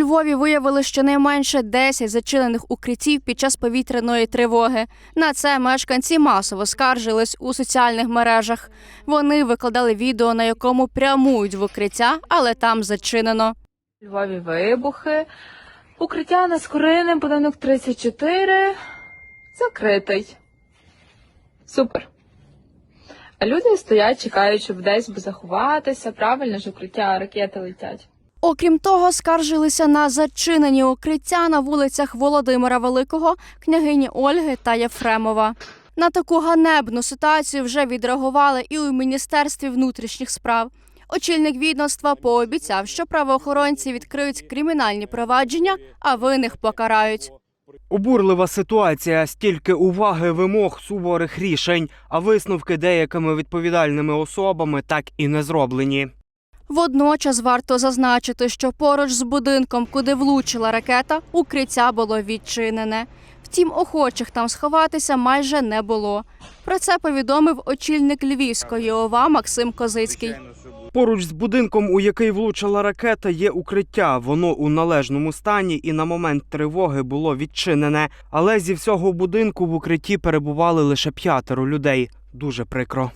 Львові виявили щонайменше 10 зачинених укриттів під час повітряної тривоги. На це мешканці масово скаржились у соціальних мережах. Вони викладали відео, на якому прямують в укриття, але там зачинено. Львові вибухи. Укриття на Скоринем, будинок 34. Закритий. Супер. А люди стоять, чекають, щоб десь заховатися. Правильно ж укриття, ракети летять. Окрім того, скаржилися на зачинені укриття на вулицях Володимира Великого, княгині Ольги та Єфремова. На таку ганебну ситуацію вже відреагували і у міністерстві внутрішніх справ. Очільник відомства пообіцяв, що правоохоронці відкриють кримінальні провадження, а винних покарають. Обурлива ситуація, стільки уваги, вимог, суворих рішень, а висновки деякими відповідальними особами так і не зроблені. Водночас варто зазначити, що поруч з будинком, куди влучила ракета, укриття було відчинене. Втім, охочих там сховатися майже не було. Про це повідомив очільник Львівської ОВА Максим Козицький. Поруч з будинком, у який влучила ракета, є укриття. Воно у належному стані і на момент тривоги було відчинене. Але зі всього будинку в укритті перебували лише п'ятеро людей. Дуже прикро.